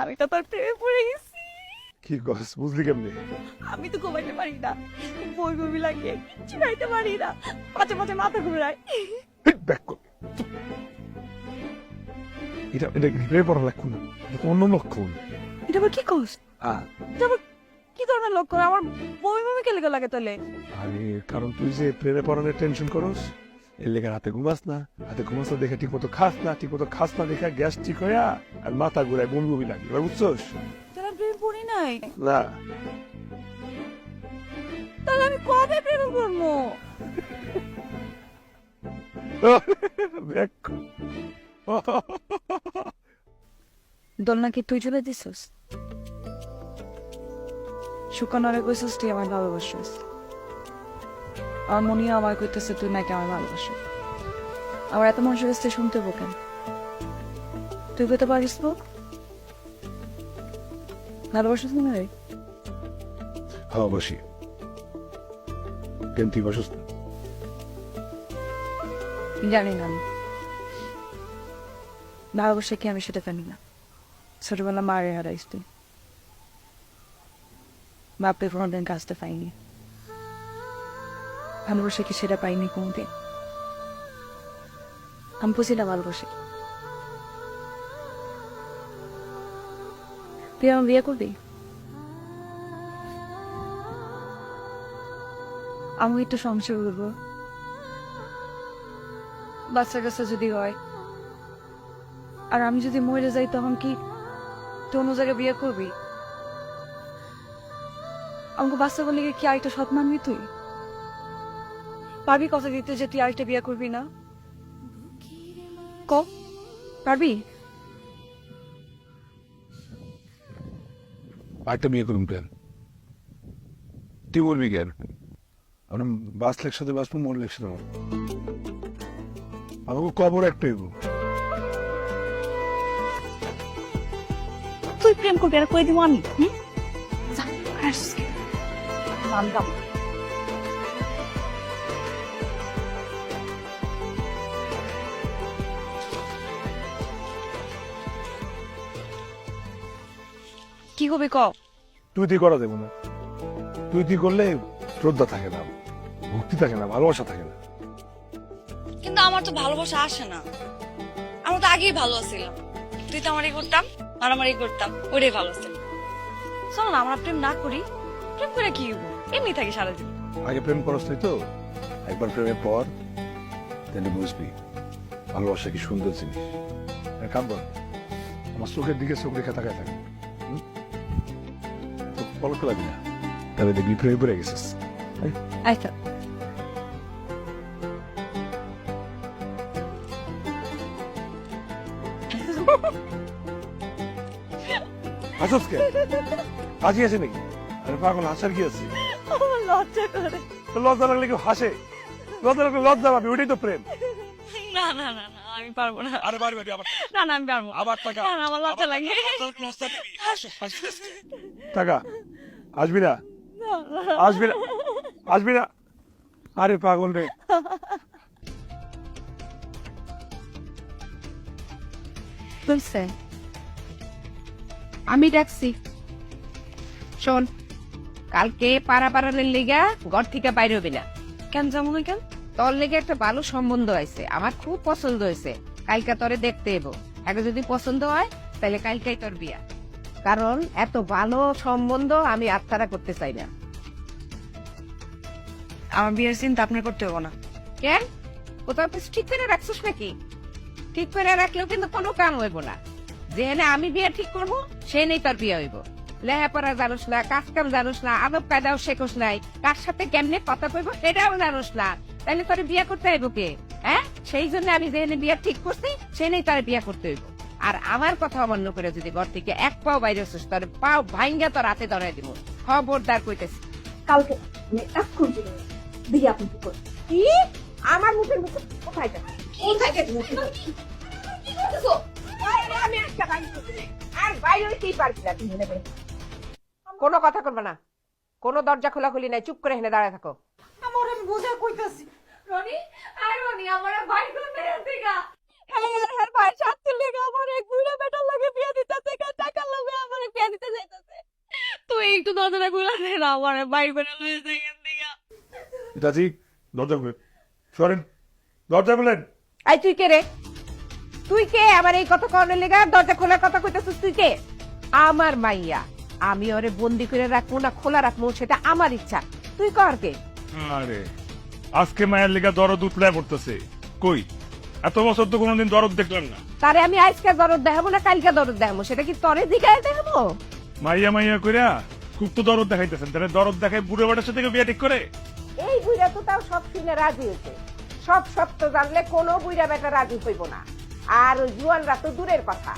আমি তো তোর প্রেমে পড়ে গেছি। কি কস বুঝলি কেমনি? আমি তো ঘুমাইতে পারি না। বই বমি লাগে কিচ্ছু খাইতে পারি না। মাঝে মাঝে মাথা ঘুরায় ব্যাক কর এটা এটা প্রেমে পড়া লক্ষণ? না এটা অন্য লক্ষণ। এটা আবার কি কস এটা আবার কি ধরনের লক্ষণ? আমার বমি বমি কে লেগে তাহলে? আরে কারণ তুই যে প্রেমে পড়ানোর টেনশন করস এর লেগে রাতে ঘুমাস না রাতে ঘুমাস না দেখে ঠিক মতো খাস না ঠিক মতো খাস না দেখে গ্যাস ঠিক হয়ে আর মাথা ঘুরায় বমি বমি লাগে। এবার বুঝছস? তাহলে প্রেমে পড়ি নাই? না। তাহলে আমি কবে প্রেমে করব দেখ। দোলনা কি তুই চলে দিছিস? শুকানোরে কইছিস তুই আমার ভালোবাসিস আমার মনিও আমার কইতেছে তুই নাকি আমার ভালোবাসিস? আমার এত মানুষের কাছ শুনতে হব কেন? তুই কইতে পারিস তো? ভালোবাসিস না রে হ্যাঁ বসি কেন তুই বসস না? জানি না আমি। ভালোবাসে কি আমি সেটা জানি না। ছোটবেলা মারে হারাইস তুই। বাপরে কোনোদিন কাজটা পাইনি। ভালোবাসে কি সেটা পাইনি কোনোদিন? আমি বুঝি না ভালোবাসে। তুই আমার বিয়ে করবি? আমি একটু সংসার করব। বাচ্চা কাচ্চা যদি হয়। আর আমি যদি মরে যাই, তখন কি তুই অন্য জায়গায় বিয়ে করবি? আমাকে বাচ্চা বলে কি আরেকটা সৎ মানবি তুই? পারবি কথা দিতে যে তুই আরেকটা বিয়ে করবি না? ক পারবি? আরেকটা বিয়ে করুন প্ল্যান তুই বলবি কেন আমরা বাঁচলে একসাথে বাঁচবো মরলে একসাথে মরবো। আমাকে কবর একটা এগো তুই প্রেম করবি আর কই দিব আমি? হুম? যা, কি হবে ক তুই তুই করা দেবো না। তুই তুই করলে শ্রদ্ধা থাকে না ভক্তি থাকে না ভালোবাসা থাকে না। কিন্তু আমার তো ভালোবাসা আসে না। আমরা তো আগেই ভালো ছিলাম তুই তো আমারই করতাম আর আমারই করতাম ওটাই ভালো ছিল। শোনো না আমরা প্রেম না করি। প্রেম করে কি হব এমনি থাকি সারা সারাদিন। আগে প্রেম করস তুই তো? একবার প্রেমের পর তাহলে বুঝবি ভালোবাসা কি সুন্দর জিনিস। এক কাম কর আমার চোখের দিকে চোখ রেখে তাকায় থাকে। পলক লাগবে না তাহলে দেখবি প্রেমে পড়ে গেছিস আচ্ছা হাসস কে হাসি আছে নাকি আরে পাগল হাসার কি আছে? লজ্জা করে। লজ্জা লাগলে কেউ হাসে। লজ্জা লাগলে লজ্জা পাবি ওইটাই তো প্রেম। না না না না আমি পারব না। আরে বাড়ি বাড়ি আবার। না না আমি পারব। আবার টাকা। না, আমার লজ্জা লাগে। টাকা। আসবি না। আসবি না? আসবি না? আরে পাগল রে। বলছে আমি ডাকছি। শোন কালকে পাড়া পাড়ালের লিগা ঘর থেকে বাইরে হবি না। কেন যাব না কেন? তোর লেগে একটা ভালো সম্বন্ধ হয়েছে আমার খুব পছন্দ হয়েছে। কালকে তোরে দেখতে এবো। আগে যদি পছন্দ হয় তাহলে কালকেই তোর বিয়া। কারণ এত ভালো সম্বন্ধ আমি আত্মারা করতে চাই না। আমার বিয়ের চিন্তা আপনার করতে হব না। কেন? কোথাও কিছু ঠিক করে রাখছিস নাকি? ঠিক করে রাখলেও কিন্তু কোনো কাম হইব না। যেখানে আমি বিয়ে ঠিক করব সে নেই তোর বিয়ে হইব। লেহাপড়া জানোস না কাজ কাম জানোস না আদব কায়দাও শেখোস নাই। কার সাথে কেমনে কথা কইব সেটাও জানোস না। তাহলে তোর বিয়ে করতে হইব কে? হ্যাঁ? সেই জন্য আমি যেখানে বিয়ে ঠিক করছি সে নেই তার বিয়ে করতে হইব। আর আমার কথা অমান্য করে যদি ঘর থেকে এক পাও বাইরে হচ্ছিস তোর পাও ভাইঙ্গা তো রাতে ধরাই দিব। খবরদার কইতেছি। কালকে আমি চলে কি? আমার মুখের মুখে কোথায় যাবে? কোথায় যাবে কি আমি একটা বাইরে আর বাইরে হইতেই পারবি না তুমি কোনো কথা করবে না। কোনো দরজা খোলাখুলি নাই চুপ করে হেনে দাঁড়ায় থাকো। আমার আমি বোঝা কইতাছি। রনি? আর রনি আমার ভাই কোন থেকে। হ্যাঁ হ্যাঁ ভাই সাথে লেগে আমার এক বুড়া বেটার লাগে বিয়ে দিতেছে টাকা লাগে আমার বিয়ে দিতে যাইতেছে। তুই একটু দরজাটা খুলে দে না আমার বাইর করে লয়ে যাই এখান থেকে। পিতাজি দরজা খুলে। সরেন দরজা খুলেন। আই তুই কে রে? তুই কে? আবার এই কথা লেগা দরজা খোলার কথা কইতেছিস তুই কে? আমার মাইয়া আমি ওরে বন্দি করে রাখব না খোলা রাখব সেটা আমার ইচ্ছা। তুই কর কে আরে আজকে মায়ের লিগা দরদ উঠলে পড়তেছে। কই? এত বছর তো কোনোদিন দরদ দেখলাম না। তারে আমি আজকে দরদ দেখাবো না কালকে দরদ দেখাবো? সেটা কি তরে দিঘায় দেখাবো? মাইয়া মাইয়া কইরা খুব তো দরদ দেখাইতেছেন। তাহলে দরদ দেখায় বুড়ো বেটার সাথে বিয়ে ঠিক করে? এই বুইরা তো তাও সব শুনে রাজি হয়েছে। সব সত্য জানলে কোনো বুইরা বেটা রাজি হইব না। আর ওই জুয়ানরা তো দূরের কথা।